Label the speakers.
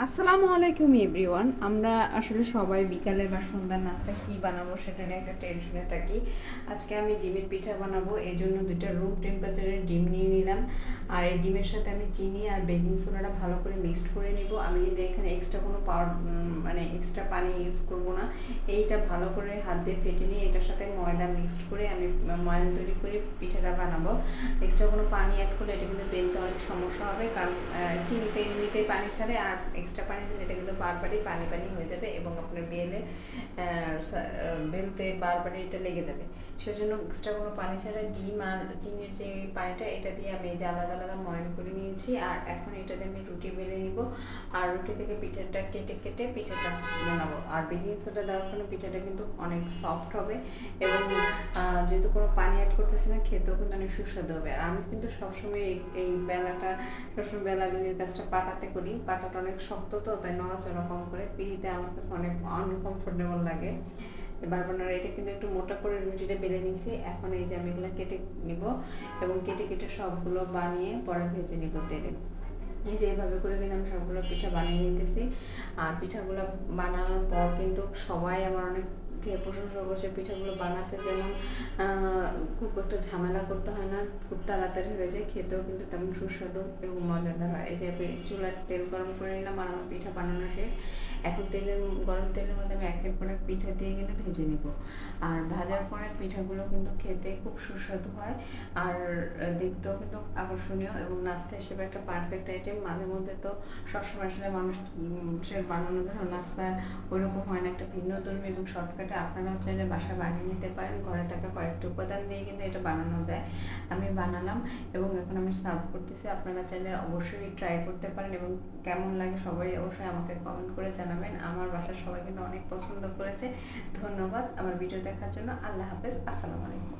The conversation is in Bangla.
Speaker 1: আসসালামু আলাইকুম এভরিওয়ান আমরা আসলে সবাই বিকালে বা সন্ধ্যার নাস্তা কী বানাবো সেটা নিয়ে একটা টেনশনে থাকি। আজকে আমি ডিমের পিঠা বানাবো এই জন্য দুইটা রুম টেম্পারেচারের ডিম নিয়ে নিলাম। আর এই ডিমের সাথে আমি চিনি আর বেকিং সোডাটা ভালো করে মিক্সড করে নিব। আমি কিন্তু এখানে এক্সট্রা কোনো পাউডার মানে এক্সট্রা পানি ইউজ করব না। এইটা ভালো করে হাত দিয়ে ফেটে নিয়ে এটার সাথে ময়দা মিক্সড করে আমি ময়দা তৈরি করে পিঠাটা বানাবো। এক্সট্রা কোনো পানি অ্যাড করলে এটা কিন্তু বেলতে অনেক সমস্যা হবে কারণ চিনিতে এমনিতেই পানি ছাড়ে আর এক্সট্রা পানি দিলে এটা কিন্তু বারবারই পানি পানি হয়ে যাবে এবং আপনার বেলে বেলতে বারবারই এটা লেগে যাবে। সেজন্য এক্সট্রা কোনো পানি ছাড়া ডিম আর চিনির যে পানিটা, এটা দিয়ে আমি যে আলাদা ময়ন করে নিয়েছি, আর এখন এটাতে আমি রুটি বেলে নিব, আর রুটি থেকে পিঠাটা কেটে কেটে পিঠাটা বানাবো। আর বেকিং সোডা দেওয়ার ফলে পিঠাটা কিন্তু অনেক সফট হবে এবং যেহেতু কোনো পানি অ্যাড করতেছি না, খেতেও কিন্তু অনেক সুস্বাদু হবে। আর আমি কিন্তু সবসময় এই এই বেলাটা, সবসময় বেলা বেলির কাজটা পাটাতে করি। পাটাটা অনেক শক্ত তো, তাই নড়াচড়া কম করে পিড়িতে আমার কাছে অনেক আনকমফোর্টেবল লাগে। এবার আপনারা এটা কিন্তু একটু মোটা করে রুটিটা বেলে নিয়েছি। এখন এই যে আমি এগুলো কেটে নিব এবং কেটে কেটে সবগুলো বানিয়ে পরে ভেজে নিব তেলে। এই যে এইভাবে করে কিন্তু আমি সবগুলো পিঠা বানিয়ে নিতেছি। আর পিঠাগুলো বানানোর পর কিন্তু সবাই আমার অনেক খেয়ে প্রশংসা করছে পিঠাগুলো বানাতে যেমন খুব একটা ঝামেলা করতে হয় না, খুব তাড়াতাড়ি হয়ে যায়, খেতেও কিন্তু তেমন সুস্বাদু এবং মজাদার হয়। এই যে চুলার তেল গরম করে নিলাম আর আমার পিঠা বানানো শেষ। এখন তেলের, গরম তেলের মধ্যে আমি একের পর এক পিঠা দিয়ে কিন্তু ভেজে নিব। আর ভাজার পরে পিঠাগুলো কিন্তু খেতে খুব সুস্বাদু হয় আর দেখতেও কিন্তু আকর্ষণীয় এবং নাস্তা হিসেবে একটা পারফেক্ট আইটেম মাঝে মধ্যে তো সবসময় আসলে মানুষ কি বানানোর জন্য নাস্তা ওইরকম হয় না, একটা ভিন্নধর্মী এবং শর্টকাটে আপনারাও চাইলে বাসা বানিয়ে নিতে পারেন, ঘরে থাকা কয়েকটি উপাদান দিয়ে কিন্তু এটা বানানো যায়। আমি বানালাম এবং এখন আমি সার্ভ করতেছি, আপনারা চাইলে অবশ্যই ট্রাই করতে পারেন এবং কেমন লাগে সবাই অবশ্যই আমাকে কমেন্ট করে জানাবেন। আমার বাসার সবাই কিন্তু অনেক পছন্দ করেছে। ধন্যবাদ আমার ভিডিও দেখার জন্য। আল্লাহ হাফেজ, আসসালামু আলাইকুম।